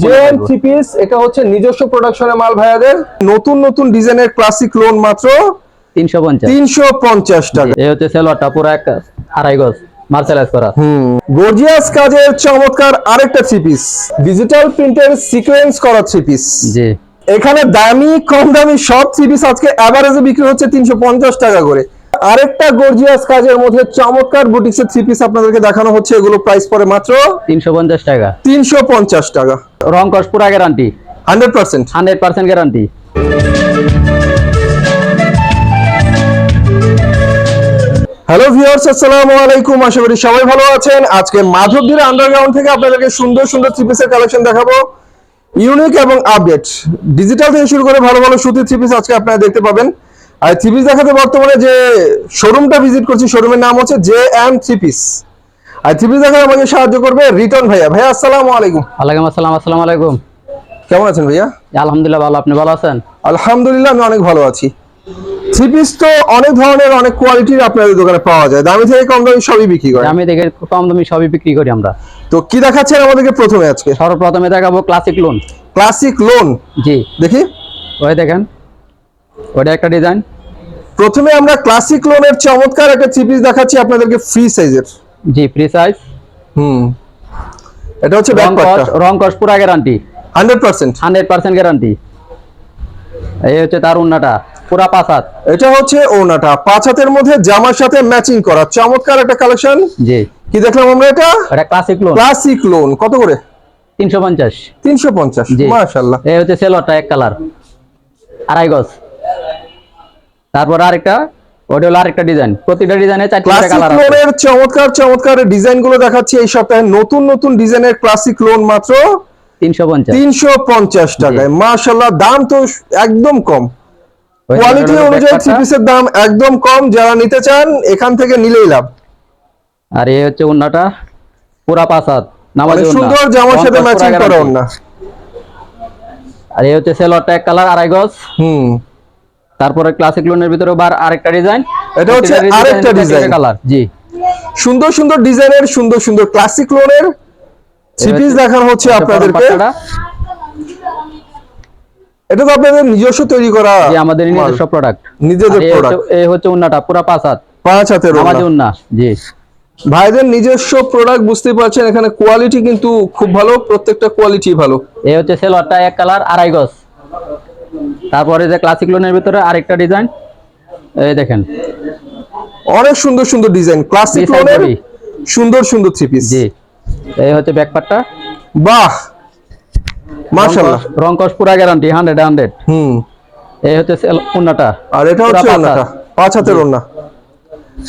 করব। পিস এটা হচ্ছে নিজস্ব প্রোডাকশনের মাল ভাইয়াদের। নতুন নতুন ডিজাইনের ক্লাসিক লোন মাত্র তিনশো পঞ্চাশ। তিনশো পঞ্চাশ টাকা। এই হচ্ছে সেলোয়ারটা পুরো এক আড়াই গজ মার্সেলাইজ করা। হুম গর্জিয়াস কাজের চমৎকার আরেকটা থ্রি পিস ডিজিটাল প্রিন্টের সিকোয়েন্স করা থ্রি পিস জি। এখানে দামি কম দামি সব থ্রি পিস আজকে অ্যাভারেজে বিক্রি হচ্ছে তিনশো পঞ্চাশ টাকা করে। আরেকটা গর্জিয়াস কাজের মধ্যে চমৎকার বুটিক্সের থ্রি পিস আপনাদেরকে দেখানো হচ্ছে এগুলো প্রাইস পরে মাত্র তিনশো পঞ্চাশ টাকা। তিনশো পঞ্চাশ টাকা। রং কস পুরা guarantee hundred percent. Hundred percent guarantee hello viewers আসসালামু আলাইকুম। আশা করি সবাই ভালো আছেন। আজকে মাধবদীর আন্ডারগ্রাউন্ড থেকে আপনাদেরকে সুন্দর সুন্দর থ্রি পিসের কালেকশন দেখাবো। ইউনিক এবং আপডেট ডিজিটাল থেকে শুরু করে ভালো ভালো সুতির থ্রি পিস আজকে আপনারা দেখতে পাবেন। আর থ্রি পিস দেখাতে বর্তমানে যে শোরুমটা ভিজিট করছি শোরুমের নাম হচ্ছে জে এম থ্রি পিস আর পিস দেখাতে আমাকে সাহায্য করবে রিটন ভাইয়া। ভাইয়া আসসালামু আলাইকুম। ওয়ালাইকুম আসসালাম আসসালামু আলাইকুম। কেমন আছেন ভাইয়া? আলহামদুলিল্লাহ ভালো আপনি ভালো আছেন? আলহামদুলিল্লাহ আমি অনেক ভালো আছি। থ্রি পিস তো অনেক ধরনের অনেক কোয়ালিটির আপনাদের দোকানে পাওয়া যায়। দামি থেকে কম দামি সবই বিক্রি করে আমি দেখে কম দামি সবই বিক্রি করি আমরা। তো কি দেখাচ্ছেন আমাদেরকে প্রথমে আজকে? সর্বপ্রথমে দেখাবো ক্লাসিক লোন ক্লাসিক লোন জি। দেখি। ওই দেখেন। ওটা একটা ডিজাইন প্রথমে আমরা ক্লাসিক লোনের চমৎকার একটা থ্রি পিস দেখাচ্ছি আপনাদেরকে ফ্রি সাইজের জি ফ্রি সাইজ হুম। এটা হচ্ছে রং ব্যাকপার্টটা রং কস পুরা guarantee hundred percent hundred percent guarantee এই হচ্ছে তার উন্নাটা পুরা পাঁচ হাত। এটা হচ্ছে ওনাটা পাঁচ হাতের মধ্যে জামার সাথে ম্যাচিং করা। চমৎকার একটা কালেকশন জি। কি দেখলাম আমরা এটা? এটা ক্লাসিক লোন ক্লাসিক লোন কত করে? তিনশো পঞ্চাশ। তিনশো পঞ্চাশ। জি। মাশাল্লাহ এই হচ্ছে সেলোয়ারটা এক কালার আড়াই গজ। তারপর আরেকটা ওটা হলো আরেকটা ডিজাইন প্রতিটা ডিজাইনে চারটা ক্লাসিক কালার আছে। লোনের চমৎকার চমৎকার ডিজাইনগুলো দেখাচ্ছি এই সপ্তাহে। নতুন নতুন ডিজাইনের ক্লাসিক লোন মাত্র তিনশো পঞ্চাশ। তিনশো পঞ্চাশ টাকায়। মাশাল্লাহ দাম তো একদম কম। কোয়ালিটি অনুযায়ী। থ্রি পিসের দাম একদম কম। যারা নিতে চান এখান থেকে নিলেই লাভ। আর এই হচ্ছে উন্নাটা পুরা হাত। নামাজি অনেক সুন্দর জামার সাথে ম্যাচিং করা ওন্না। আর এই হচ্ছে সেলোয়ারটা এক কালার আড়াই গজ। হুম। তারপরে ক্লাসিক লোনের ভিতরে বার আরেকটা ডিজাইন এটা হচ্ছে আরেকটা design। কালার জি। সুন্দর সুন্দর ডিজাইনের সুন্দর সুন্দর ক্লাসিক লোনের থ্রি পিস দেখানো হচ্ছে আপনাদেরকে। এটা তো আপনাদের নিজস্ব তৈরি করা জি আমাদের নিজস্ব প্রোডাক্ট নিজেদের প্রোডাক্ট এই হচ্ছে উন্নাটা পুরা পাঁচ হাত। পাঁচ হাতের। নামাজি উন্না জি। ভাইদের নিজস্ব প্রোডাক্ট বুঝতেই পারছেন এখানে কোয়ালিটি কিন্তু খুব ভালো প্রত্যেকটা কোয়ালিটি ভালো। এই হচ্ছে সেলোয়ারটা এক কালার আড়াই গজ। তারপরে যে ক্লাসিক লোনের ভিতরে আরেকটা ডিজাইন এই দেখেন। অনেক সুন্দর সুন্দর ডিজাইন ক্লাসিক লোনের সুন্দর সুন্দর থ্রি পিস জি। এই হচ্ছে ব্যাকপার্টটা বাহ! মাশাআল্লাহ। রং কস পুরা গ্যারান্টি হান্ড্রেড হান্ড্রেড হুম। এই হচ্ছে উন্নাটা আর এটা হচ্ছে ওনাটা পাঁচ হাতের ওনা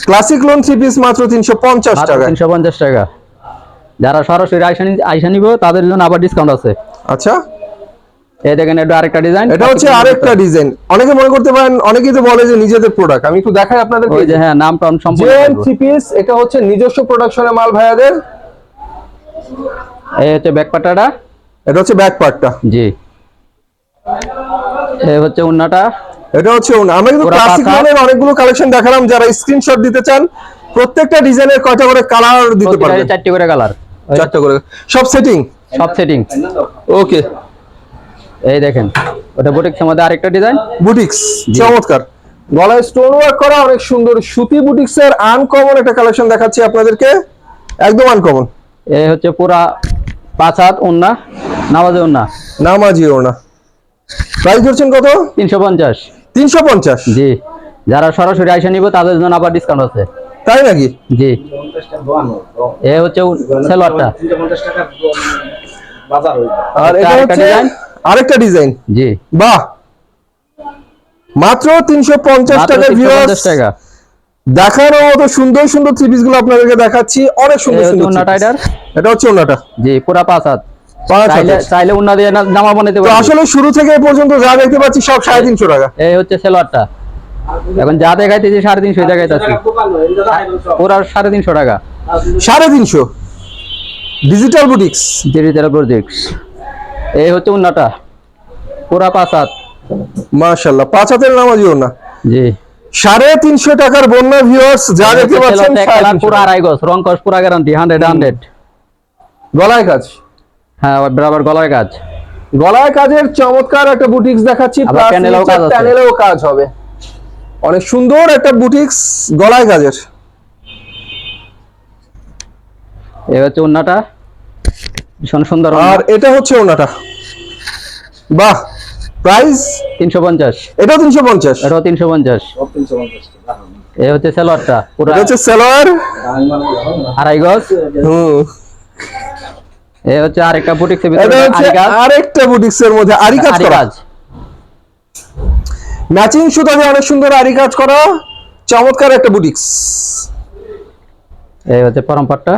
ক্লাসিক লোন থ্রি পিস মাত্র তিনশো পঞ্চাশ টাকা তিনশো পঞ্চাশ টাকা। যারা সরাসরি আইসা নিব তাদের জন্য আবার ডিসকাউন্ট আছে। আচ্ছা। এই দেখেন এটা আরেকটা ডিজাইন এটা হচ্ছে আরেকটা ডিজাইন অনেকে মনে করতে পারেন অনেকেই তো বলে যে নিজেদের প্রোডাক্ট আমি একটু দেখাই আপনাদেরকে। ওই যে হ্যাঁ নামটা আমি সম্পূর্ণ থ্রি পিস এটা হচ্ছে নিজস্ব প্রোডাকশনের মাল ভাইয়াদের। এই হচ্ছে ব্যাকপার্টটা এটা? হচ্ছে ব্যাক পার্টটা জি। এই হচ্ছে উন্নাটা। এটা হচ্ছে ওনা আমরা কিন্তু ক্লাসিক পাতা- অনেকগুলো কালেকশন দেখালাম যারা স্ক্রিনশট দিতে চান প্রত্যেকটা ডিজাইনের কয়টা করে কালার দিতে পারবেন চারটি করে কালার চারটা করে। সব সেটিং সব সেটিং ওকে এই দেখেন ওটা বুটিক্সের মধ্যে আরেকটা ডিজাইন বুটিক্স চমৎকার। গলায় স্টোন ওয়ার্ক করা অনেক সুন্দর সুতি বুটিক্স এর আনকমন একটা কালেকশন দেখাচ্ছি আপনাদেরকে। একদম আনকমন এই হচ্ছে পুরা পাঁচ হাত উন্না নামাজে উন্না নামাজি ওনা প্রাইস ধরছেন কত? তিনশো পঞ্চাশ। তিনশো পঞ্চাশ। জি যারা সরাসরি আইসা নিব তাদের জন্য আবার ডিসকাউন্ট আছে। তাই নাকি? জি। এ হচ্ছে সেলোয়ারটা। আর এটা এটা আরেকটা হচ্ছে design? আরেকটা ডিজাইন। জি। বাহ! মাত্র তিনশো পঞ্চাশ মাত্র টাকা 350 ভিউয়ার্স টাকা। দেখার মতো সুন্দর সুন্দর থ্রি পিসগুলো আপনাদেরকে দেখাচ্ছি। অনেক সুন্দর সুন্দর three এটার? এটা হচ্ছে ওনাটা জি পুরা পাঁচ হাত। চাইলে উন্না দিয়ে জামা বানাইতে তো আসলে শুরু থেকে পর্যন্ত যা দেখতে পাচ্ছি সব সাড়ে তিনশো টাকা। এই হচ্ছে সেলোয়ারটা। এখন যা দেখাইতেছি সাড়ে তিনশো দেখাইতেছি। পুরা সাড়ে তিনশো টাকা। সাড়ে তিনশো। ডিজিটাল বুটিক্স ডিজিটাল প্রজেক্ট এই হচ্ছে উন্নাটা। পুরা পাঁচ হাত। মাশাল্লাহ পাঁচ হাতের নামাজি ওনা জি। সাড়ে তিনশো টাকার বন্যা ভিউয়ার্স যা দেখতে পাচ্ছেন পুরা আড়াই গজ রং কস পুরা গ্যারান্টি হান্ড্রেড হান্ড্রেড গলায় কাজ। হ্যাঁ বরাবর গলার কাজ। গলায় কাজের চমৎকার একটা বুটিক্স দেখাচ্ছি প্যানেলেও কাজ হবে। অনেক সুন্দর একটা বুটিক্স গলায় কাজের। এই হচ্ছে উন্নাটা। ভীষণ সুন্দর আর এটা হচ্ছে ওনাটা বাহ প্রাইস তিনশো পঞ্চাশ। এটাও তিনশো পঞ্চাশ। এটাও তিনশো পঞ্চাশ। এই হচ্ছে সেলোয়ারটা পুরো এটা হচ্ছে সালোয়ার। আড়াই গজ। হুম। এই হচ্ছে আরেকটা বুটিক এটা হচ্ছে আরেকটা বুটিক্স এর মধ্যে আরি কাজ করা। ম্যাচিং সুতা দিয়ে অনেক সুন্দর আরি কাজ করা। চমৎকার একটা বুটিক্স। এই হচ্ছে পরম্পরটা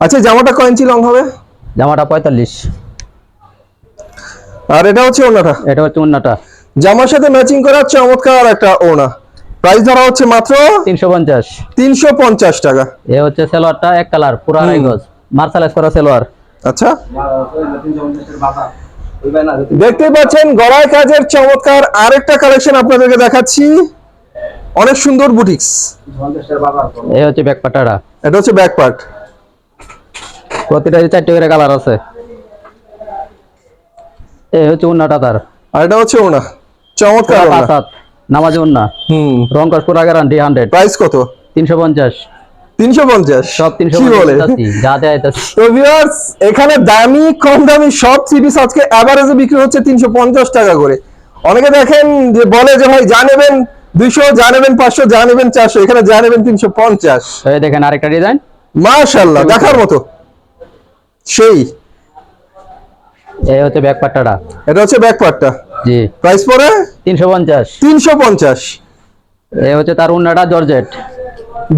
আচ্ছা জামাটা কয় ইঞ্চি লং হবে? জামাটা পঁয়তাল্লিশ। আর এটা হচ্ছে ওনাটা এটা হচ্ছে উন্নাটা জামার সাথে ম্যাচিং করা চমৎকার একটা ওনা প্রাইস ধরা হচ্ছে মাত্র তিনশো পঞ্চাশ। তিনশো পঞ্চাশ টাকা। এ হচ্ছে সেলোয়ারটা এক কালার পুরো গজ। মার্শালাইজ করা সেলোয়ার। আচ্ছা। দেখতে পাচ্ছেন গলায় কাজের চমৎকার আরেকটা কালেকশন আপনাদেরকে দেখাচ্ছি। অনেক সুন্দর বুটিক্স এই হচ্ছে ব্যাক পাটাটা এটা হচ্ছে ব্যাক পার্ট প্রতিটা চারটে করে কালার আছে। এই হচ্ছে উন্নাটা তার। আর এটা হচ্ছে ওনা চমৎকার ওনা পাঁচ উন্না। হুম। রং কস পুরা গ্যারান্টি হান্ড্রেড প্রাইস কত? তিনশো পঞ্চাশ। তিনশো পঞ্চাশ। সব তিনশো কি বলে? যা দেয় তো ভিউয়ার্স এখানে দামি কম দামি সব আজকে বিক্রি হচ্ছে তিনশো পঞ্চাশ টাকা করে। অনেকে দেখেন যে বলে যে ভাই এখানে এই দেখেন আরেকটা ডিজাইন দেখার মতো। সেই? এই হচ্ছে ব্যাক পাট্টাটা। এটা হচ্ছে ব্যাক পার্টটা জি। প্রাইস পঞ্চাশ। তিনশো পঞ্চাশ। এই হচ্ছে তার উন্নাটা জর্জেট।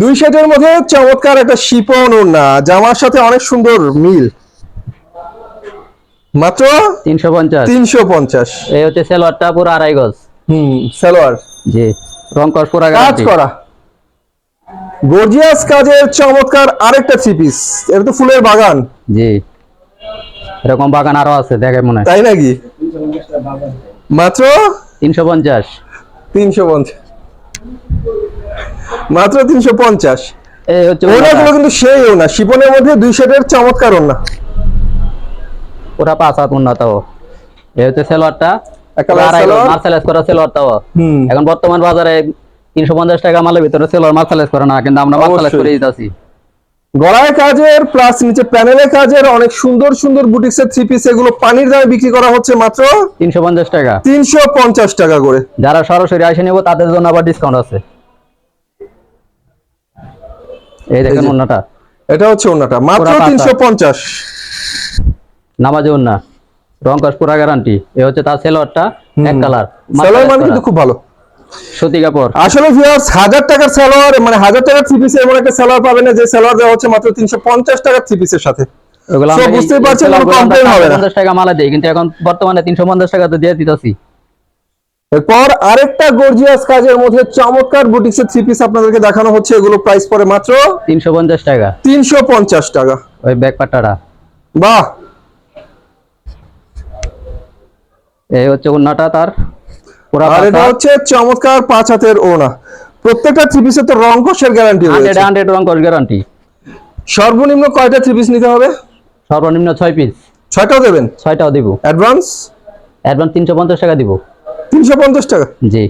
দুই সেটের মধ্যে চমৎকার একটা শিপন ওড়না জামার সাথে অনেক সুন্দর মিল। মাত্র? তিনশো পঞ্চাশ। তিনশো পঞ্চাশ। এই হচ্ছে সেলোয়ারটা পুরো আড়াই গজ। হুম সালোয়ার। জি রং কস পুরা কাজ করা। গর্জিয়াস কাজের চমৎকার আরেকটা থ্রি পিস এটা তো ফুলের বাগান। জি। এরকম বাগান আরও আছে দেখে মনে হয়। তাই নাকি? মাত্র? তিনশো পঞ্চাশ। তিনশো পঞ্চাশ। মাত্র তিনশো পঞ্চাশ। ওনাগুলো কিন্তু সেই ওনা শিপনের মধ্যে দুই চমৎকার ওনা। পুরা পাঁচ হাত হচ্ছে সেলোয়ারটা। এখন বর্তমান বাজারে তিনশো পঞ্চাশ টাকা মালের ভিতরে সেলোয়ার মার্শালাইজ করে না কিন্তু আমরা করে দিতেছি। গলায় কাজের প্লাস নিচে প্যানেলে কাজের অনেক সুন্দর সুন্দর বুটিক্সের থ্রি পিস এগুলো পানির দামে বিক্রি করা হচ্ছে মাত্র তিনশো পঞ্চাশ টাকা। তিনশো পঞ্চাশ টাকা করে। যারা সরাসরি আসে নেব তাদের জন্য আবার ডিসকাউন্ট আছে। এই দেখেন। অন্যটা এটা হচ্ছে ওনাটা মাত্র তিনশো পঞ্চাশ। নামাজে অন্যা রং কস পুরা গ্যারান্টি এ হচ্ছে তার সেলোয়ারটা এক কালার সালোয়ার মান কিন্তু খুব ভালো। সুতি কাপড় আসলে ভিউয়ার্স হাজার টাকার সালোয়ার মানে হাজার টাকার থ্রি পিসে এমন একটা সালোয়ার পাবেন না যে সালোয়ার দেওয়া হচ্ছে মাত্র তিনশো পঞ্চাশ টাকার থ্রি পিসের সাথে। এই পারছেন, হবে না। 450 টাকা মালা কিন্তু এখন বর্তমানে তিনশো পঞ্চাশ টাকা তো দিয়ে দিতেছি। এরপর আরেকটা গর্জিয়াস কাজের মধ্যে চমৎকার বুটিক্সের থ্রি পিস আপনাদেরকে দেখানো হচ্ছে এগুলো প্রাইস পড়ে মাত্র তিনশো পঞ্চাশ টাকা। তিনশো পঞ্চাশ টাকা। ওই পাট্টাটা। বাহ! এই হচ্ছে অন্যটা তার। আর এটা হচ্ছে চমৎকার পাঁচ হাতের ওনা প্রত্যেকটা থ্রি পিসের তো রং কষের গ্যারান্টি রয়েছে। হান্ড্রেড রং কস গ্যারান্টি সর্বনিম্ন কয়টা থ্রি পিস নিতে হবে? সর্বনিম্ন ছয় পিস ছয়টাও দেবেন? ছয়টাও দিব। অ্যাডভান্স অ্যাডভান্স তিনশো পঞ্চাশ টাকা দিব। তিনশো পঞ্চাশ টাকা। জি।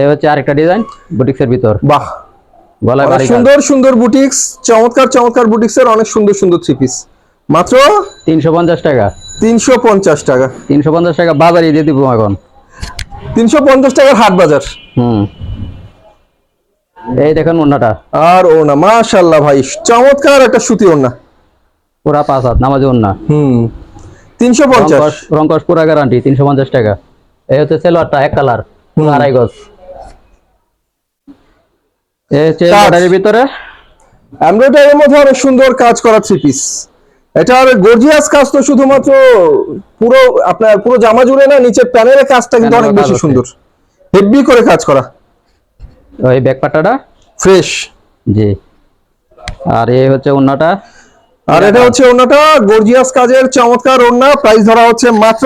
এই হচ্ছে আরেকটা ডিজাইন বুটিক্সের ভিতর। বাহ। গলায় বাড়ি সুন্দর সুন্দর বুটিক্স চমৎকার চমৎকার বুটিক্সের অনেক সুন্দর সুন্দর থ্রি পিস মাত্র? তিনশো পঞ্চাশ টাকা। তিনশো পঞ্চাশ টাকা। তিনশো পঞ্চাশ টাকা বাজারে দিয়ে দিব এখন। তিনশো পঞ্চাশ টাকার হাট বাজার। হুম। এই দেখেন অন্যটা আর ওনা মাশাল্লাহ ভাই চমৎকার একটা সুতি ওনা পুরা পাঁচ হাত নামাজে অন্য হুম। তিনশো পঞ্চাশ। রংকস পুরা গ্যারান্টি তিনশো পঞ্চাশ টাকা। এই হচ্ছে সেলোয়ারটা এক কালার। আড়াই গজ। এই হচ্ছে। ভিতরে। এমব্রয়ডারির মধ্যে অনেক সুন্দর কাজ করা থ্রি পিস এটার গর্জিয়াস কাজ তো শুধুমাত্র পুরো আপনার পুরো জামা জুড়ে না নিচে প্যানেলের কাজটা কিন্তু অনেক বেশি সুন্দর। হেভি করে কাজ করা। ওই ব্যাক পাট্টাটা ফ্রেশ জি। আর এই হচ্ছে অন্যটা আর এটা হচ্ছে ওনাটা গর্জিয়াস কাজের চমৎকার ওড়না। প্রাইস ধরা হচ্ছে মাত্র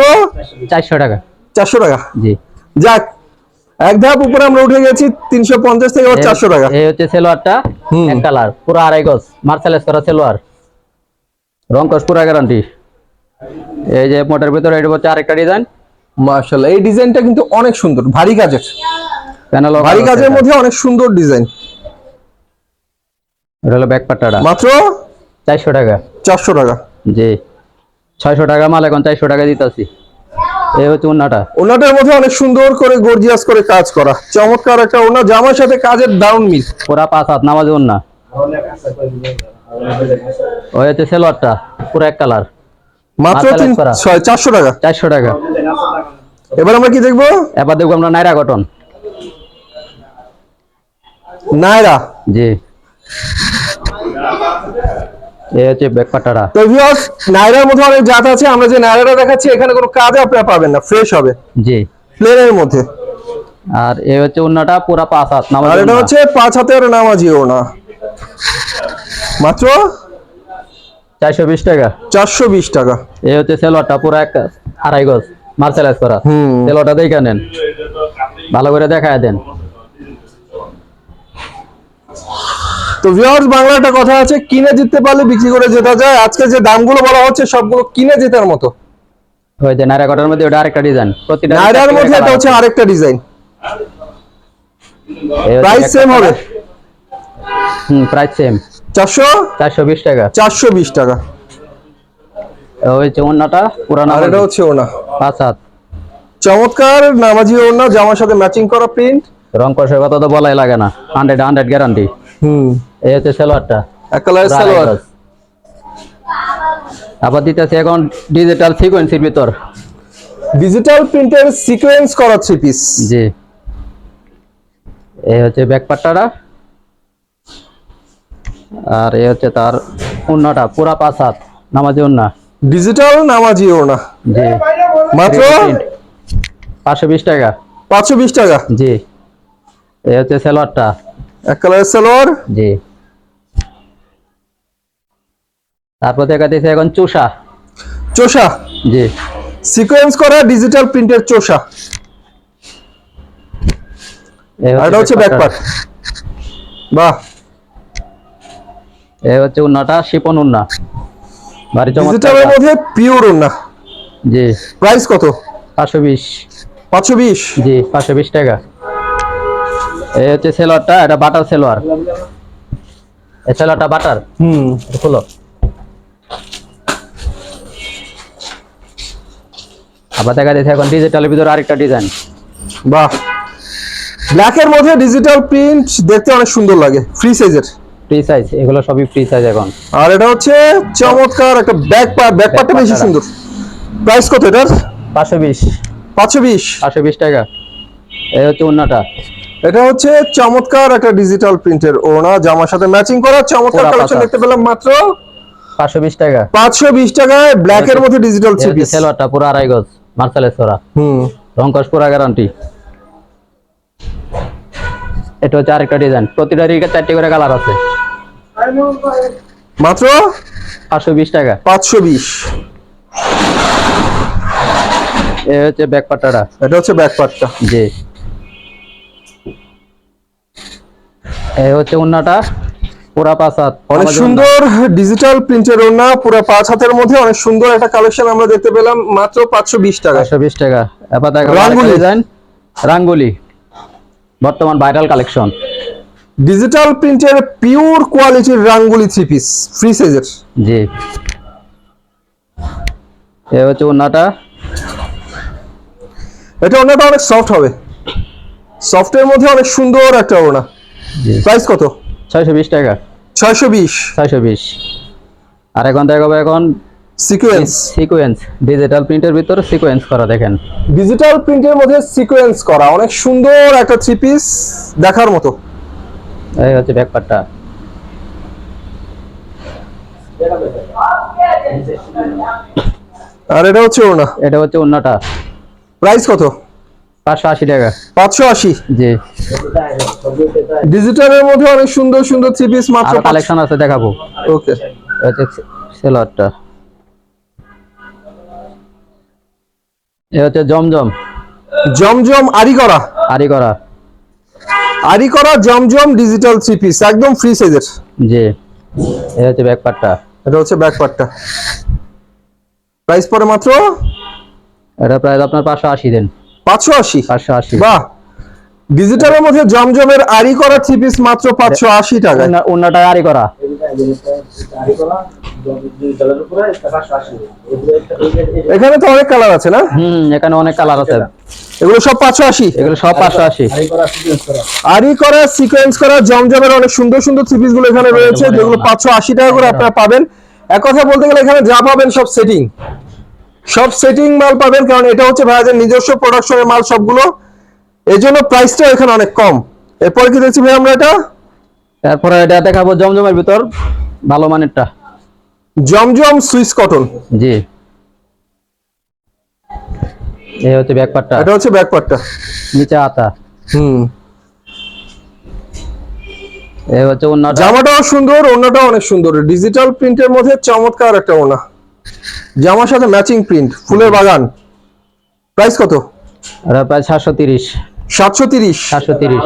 চারশো টাকা। চারশো টাকা। জি। যাক এক ধাপ উপরে আমরা উঠে গেছি তিনশো পঞ্চাশ থেকে আবার এই- চারশো টাকা। এই হচ্ছে সেলোয়ারটা। এক কালার পুরো আড়াই গজ মার্শালাইজ করা সেলোয়ার। রংকশ পুরা গ্যারান্টি এই যে মোটের ভিতরে এটা হচ্ছে আরেকটা ডিজাইন মাশাআল্লাহ এই ডিজাইনটা কিন্তু অনেক সুন্দর ভারী কাজের। প্যানেল ভারী কাজের মধ্যে অনেক সুন্দর ডিজাইন। এটা হলো ব্যাক পাট্টাটা মাত্র? চারশো টাকা। চারশো টাকা। জি। ছয়শো টাকা মাল এখন চারশো টাকা দিতেছি। এই হচ্ছে উন্নাটা ওনাটার মধ্যে অনেক সুন্দর করে গর্জিয়াস করে কাজ করা। চমৎকার একটা ওনা জামার সাথে কাজের দারুণ মিল। পুরা পাঁচ হাত নামাজ উন্না ওই হচ্ছে সেলোয়ারটা পুরো এক কালার। মাত্র মাথা তিন লাইট করা। ছয় চারশো টাকা। চারশো টাকা। এবার আমরা কি দেখব? এবার দেখব আমরা নাইরা কটন। নায়রা জি। এই হচ্ছে ব্যাক পাট্টাটা তো ভিউয়ার্স নায়রার মধ্যে অনেক জাত আছে আমরা যে নায়রাটা দেখাচ্ছি এখানে কোনো কাজে আপনারা পাবেন না ফ্রেশ হবে। জি। প্লেনের মধ্যে। আর এই হচ্ছে উন্নাটা পুরা পাঁচ হাত নামাজ আর এটা হচ্ছে পাঁচ হাতের নামাজি ওনা মাত্র? চারশো বিশ টাকা। চারশো বিশ টাকা। এই হচ্ছে সেলোয়ারটা পুরো এক আড়াই গজ মার্সেলাইজ করা। হুম। সেলোয়ারটা দেখে নেন। ভালো করে দেখায় দেন। তো ভিউয়ার্স বাংলা একটা কথা আছে কিনে জিততে পারলে বিক্রি করে যেতে যায়। আজকে যে দামগুলো বলা হচ্ছে সবগুলো কিনে জেতার মতো। ওই যে নাইরা কটনের মধ্যে ওটা আরেকটা ডিজাইন প্রতিটা নায়রার মধ্যে এটা হচ্ছে আরেকটা ডিজাইন প্রাইস সেম হবে। হুম প্রাইস সেম চারশো? চারশো বিশ টাকা। চারশো বিশ টাকা। হচ্ছে উন্নাটা পুরানো আর এটা হচ্ছে ওনা পাঁচ হাত। চমৎকার নামাজি ওনা জামার সাথে ম্যাচিং করা প্রিন্ট রং কষের কথা তো বলাই লাগে না। হান্ড্রেড হান্ড্রেড গ্যারান্টি হুম। এই হচ্ছে সেলোয়ারটা। এক সালোয়ার। আবার দিতেছি এখন ডিজিটাল সিকোয়েন্সির ভিতর। ডিজিটাল প্রিন্টের সিকোয়েন্স করা থ্রি পিস জি। এই হচ্ছে ব্যাক পাট্টাটা আর এই হচ্ছে তার উন্নাটা পুরা পাঁচ হাত নামাজি উন্না। ডিজিটাল নামাজি ওনা জি। মাত্র? পাঁচশো বিশ টাকা। পাঁচশো বিশ টাকা? জি। এই হচ্ছে সেলোয়ারটা। এক কালারের সালোয়ার? জি। তারপর দেখা দিয়েছে এখন চোষা। চোষা? জি। সিকোয়েন্স করা ডিজিটাল প্রিন্টের চোষা। এটা হচ্ছে ব্যাক পার্ট বাহ। এই হচ্ছে উন্নাটা শিপন উন্না। ভারী চমৎকার। মধ্যে পিওর ওনা জি। প্রাইস কত? পাঁচশো বিশ। পাঁচশো বিশ? জি পাঁচশো বিশ টাকা। এই হচ্ছে সেলোয়ারটা এটা বাটার সেলোয়ার। এই সেলোয়ারটা বাটার? হুম। খুলো। আবার দেখা যাচ্ছে এখন ডিজিটালের ভিতরে আরেকটা ডিজাইন বাহ। ব্ল্যাকের মধ্যে ডিজিটাল প্রিন্ট দেখতে অনেক সুন্দর লাগে ফ্রি সাইজের ফ্রি সাইজ এগুলো সবই ফ্রি সাইজ এখন। আর এটা হচ্ছে চমৎকার একটা ব্যাক পার্ট ব্যাক পার্টটা বেশি সুন্দর। প্রাইস কত এটার? পাঁচশো বিশ। পাঁচশো বিশ? পাঁচশো বিশ টাকা। এই হচ্ছে উন্নাটা এটা হচ্ছে চমৎকার একটা ডিজিটাল প্রিন্টের ওনা জামার সাথে ম্যাচিং করা চমৎকার কালেকশন দেখতে পেলাম মাত্র পাঁচশো বিশ টাকা। পাঁচশো বিশ টাকায় ব্ল্যাকের মধ্যে ডিজিটাল থ্রি পিস সেলোয়ারটা পুরো আড়াই গজ মার্শালের সোরা হুম। রংকশ পুরা গ্যারান্টি এটা হচ্ছে আরেকটা ডিজাইন প্রতিটা রিকে চারটি করে কালার আছে। মাত্র পাঁচশো বিশ টাকা। পাঁচশো বিশ। এই হচ্ছে ব্যাক এটা হচ্ছে ব্যাক পার্টটা জি। এই হচ্ছে উন্নাটা পুরা পাঁচ হাত। অনেক সুন্দর ডিজিটাল প্রিন্টের ওনা পুরো পাঁচ হাতের মধ্যে অনেক সুন্দর একটা কালেকশন আমরা দেখতে পেলাম মাত্র পাঁচশো বিশ টাকা। পাঁচশো বিশ টাকা। এবার দেখো রাঙ্গুলি। ডিজাইন রাঙ্গুলি বর্তমান ভাইরাল কালেকশন ডিজিটাল প্রিন্টের পিওর কোয়ালিটির রাঙ্গুলি থ্রি পিস ফ্রি সাইজের জি। এই হচ্ছে উন্নাটা এটা ওনাটা অনেক সফট হবে। সফটের মধ্যে অনেক সুন্দর একটা ওনা প্রাইস কত? ছয়শো বিশ টাকা। ছয়শো বিশ। ছয়শো বিশ। আর এখন দেখাবো এখন সিকোয়েন্স সিকোয়েন্স ডিজিটাল প্রিন্টের ভিতরে সিকোয়েন্স করা দেখেন। ডিজিটাল প্রিন্টের মধ্যে সিকোয়েন্স করা। অনেক সুন্দর একটা থ্রি পিস দেখার মতো। এই হচ্ছে ব্যাকপারটা আর এটা হচ্ছে ওনা এটা হচ্ছে উন্নাটা প্রাইস কত? পাঁচশো আশি টাকা। পাঁচশো আশি? জি। ডিজিটালের মধ্যে অনেক সুন্দর সুন্দর থ্রি পিস মাত্র কালেকশন আছে দেখাবো। ওকে এই হচ্ছে সেলারটা এ হচ্ছে জমজম। জমজম আরি করা আরি করা আরি করা জমজম ডিজিটাল থ্রি পিস একদম ফ্রি সাইজের জি এই হচ্ছে ব্যাকপারটা এটা হচ্ছে ব্যাক পার্টটা প্রাইস পরে মাত্র? এটা প্রায় আপনার পাঁচশো আশি দেন। পাঁচশো আশি? পাঁচশো আশি। বাহ! ডিজিটালের মধ্যে জমজমের আরি করা থ্রি পিস মাত্র পাঁচশো আশি টাকায়। অন্যটা আরি করা। এখানে তো অনেক কালার আছে না? হুম এখানে অনেক কালার আছে। এগুলো সব পাঁচশো আশি? এগুলো সব পাঁচশো আশি। আরি করা সিকোয়েন্স করা। জমজমের অনেক সুন্দর সুন্দর থ্রি পিসগুলো এখানে রয়েছে যেগুলো পাঁচশো আশি টাকা করে আপনারা পাবেন। এক কথা বলতে গেলে এখানে যা পাবেন সব সেটিং সব সেটিং মাল পাবেন কারণ এটা হচ্ছে ভাইয়াদের নিজস্ব প্রোডাকশনের মাল সবগুলো। এই জন্য প্রাইসটা এখানে অনেক কম। এরপরে কি দেখছি ভাই আমরা এটা? তারপরে এটা দেখাবো জমজমের ভিতর ভালো মানেরটা। জমজম সুইস কটন। জি। এই হচ্ছে ব্যাক পার্টটা এটা হচ্ছে ব্যাক পার্টটা নিচে আতা। হুম। এই হচ্ছে অন্যটা জামাটাও সুন্দর ওনাটাও অনেক সুন্দর। ডিজিটাল প্রিন্টের মধ্যে চমৎকার একটা ওনা জামার সাথে ম্যাচিং প্রিন্ট ফুলের বাগান। প্রাইস কত? এটা প্রায় সাতশো তিরিশ। সাতশো তিরিশ। সাতশো তিরিশ।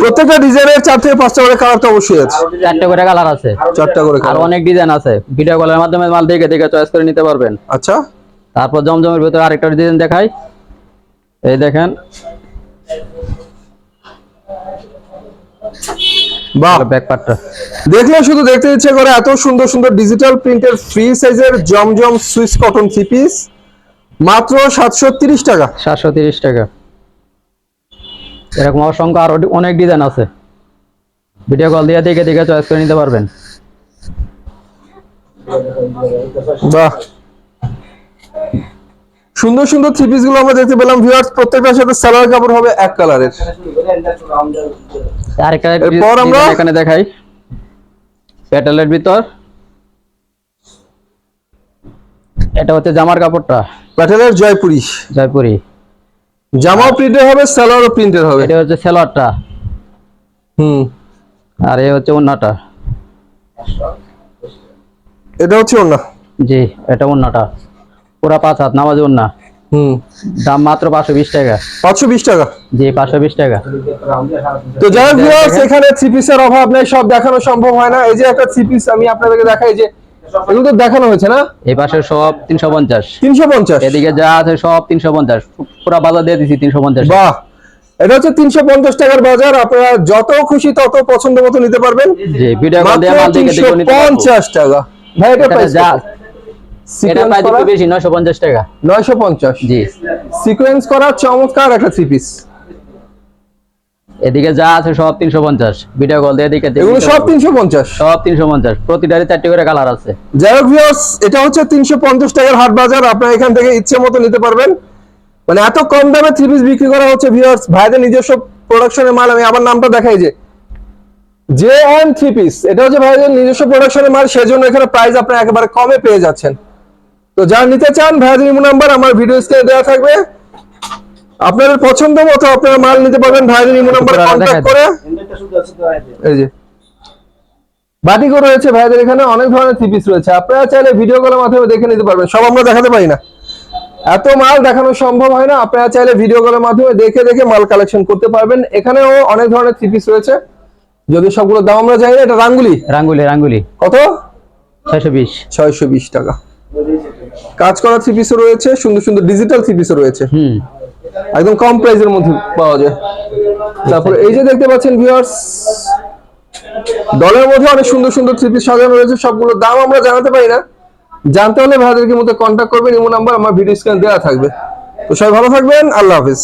প্রত্যেকটা ডিজাইনের চার থেকে পাঁচটা করে কালার তো অবশ্যই আছে। চারটে করে কালার আছে। চারটা করে আর অনেক ডিজাইন আছে। ভিডিও কলের মাধ্যমে মাল দেখে দেখে চয়েস করে নিতে পারবেন। আচ্ছা। তারপর জমজমের ভিতরে আরেকটা ডিজাইন দেখাই। এই দেখেন। দেখলে শুধু দেখতে ইচ্ছে করে এত সুন্দর সুন্দর ডিজিটাল প্রিন্টের ফ্রি সাইজের জমজম সুইস কটন থ্রি পিস মাত্র সাতশো তিরিশ টাকা। সাতশো তিরিশ টাকা। এরকম অসংখ্য আরও অনেক ডিজাইন আছে। ভিডিও কল দিয়ে দেখে দেখে চয়েস করে নিতে পারবেন। বাহ। সুন্দর সুন্দর থ্রি পিসগুলো আমরা দেখতে পেলাম। ভিউয়ার্স প্রত্যেকটার সাথে সালোয়ার কাপড় হবে এক কালারের আরেকটা এরপর আমরা- এখানে দেখাই। প্যাটেলের ভিতর। এটা হচ্ছে জামার কাপড়টা। প্যাটেলের জয়পুরি। জয়পুরি। জামাও প্রিন্টের হবে সালোয়ারও প্রিন্টের হবে। এটা হচ্ছে সেলোয়ারটা। হুম। আর এই হচ্ছে ওন্নাটা। এটা হচ্ছে ওনা জি এটা ওন্নাটা। পুরা পাঁচ হাত নামাজ ওন্না। হুম। দাম মাত্র পাঁচশো বিশ টাকা। পাঁচশো বিশ টাকা? জি পাঁচশো বিশ টাকা। তো যারা। ভিউয়ার্স এখানে থ্রি পিসের অভাব নেই সব দেখানো সম্ভব হয় না। এই যে একটা থ্রি পিস আমি আপনাদেরকে দেখাই যে এগুলো তো দেখানো হয়েছে না? এই পাশে সব তিনশো পঞ্চাশ। তিনশো পঞ্চাশ? এদিকে যা আছে সব তিনশো পঞ্চাশ। পুরা বাজার দিয়ে দিছি বাহ! এটা হচ্ছে তিনশো পঞ্চাশ টাকার বাজার আপনারা যত খুশি তত পছন্দ মতো নিতে পারবেন। জি ভিডিও কল দিয়ে মাল দেখে দেখে নিতে পারব। পঞ্চাশ টাকা। ভাই এটা প্রাইস এটা প্রায় একটু বেশি নয়শো পঞ্চাশ টাকা। নয়শো পঞ্চাশ। জি। সিকোয়েন্স করা চমৎকার একটা থ্রি পিস এদিকে যা আছে সব তিনশো পঞ্চাশ। ভিডিও কল দিয়ে দেখে এগুলো সব তিনশো পঞ্চাশ? সব তিনশো পঞ্চাশ। প্রতিটারই চারটি করে কালার আছে। যাই হোক এটা হচ্ছে তিনশো পঞ্চাশ টাকার হাট বাজার। আপনারা এখান থেকে ইচ্ছে মতো নিতে পারবেন। মানে এত কম দামে থ্রি পিস বিক্রি করা হচ্ছে ভিউয়ার্স ভাইদের নিজস্ব প্রোডাকশনের মাল। আমি আবার নামটা দেখাই যে জে এন থ্রি পিস এটা হচ্ছে ভাইদের নিজস্ব প্রোডাকশনের মাল। সেজন্য এখানে প্রাইস আপনারা একেবারে কমে পেয়ে যাচ্ছেন। তো যারা নিতে চান ভাইদের ইমো নাম্বার আমার ভিডিও স্ক্রিনে দেওয়া থাকবে। আপনাদের পছন্দ মতো আপনারা মাল নিতে পারবেন ভাইদের ইমো নাম্বার কন্ট্যাক্ট দেখাই করে। এই যে। বাটিকও রয়েছে ভাইদের এখানে অনেক ধরনের থ্রি পিস রয়েছে। আপনারা চাইলে ভিডিও কলের মাধ্যমে দেখে নিতে পারবেন। সব আমরা দেখাতে পারি না। এত মাল দেখানো সম্ভব হয় না। আপনারা চাইলে ভিডিও কলের মাধ্যমে দেখে দেখে মাল কালেকশন করতে পারবেন। এখানেও অনেক ধরনের থ্রি পিস রয়েছে। যদি সবগুলোর দাম আমরা জানি না এটা রাঙ্গুলি? রাঙ্গুলি রাঙ্গুলি। কত? ছয়শো বিশ। ছয়শো বিশ টাকা। কাজ করা থ্রি পিসও রয়েছে সুন্দর সুন্দর ডিজিটাল থ্রি পিসও রয়েছে। হুম। একদম কম প্রাইসের মধ্যে পাওয়া যায়। তারপরে এই যে দেখতে পাচ্ছেন ভিউয়ার্স ডলের মধ্যে অনেক সুন্দর সুন্দর থ্রি পিস সাজানো রয়েছে, সবগুলোর দাম আমরা জানাতে পারি না। জানতে হলে ভাইদেরকে মধ্যে কন্ট্যাক্ট করবেন, ইমো নাম্বার, আমার ভিডিও স্ক্রিনে দেওয়া থাকবে। তো সবাই ভালো থাকবেন, আল্লাহ হাফিজ।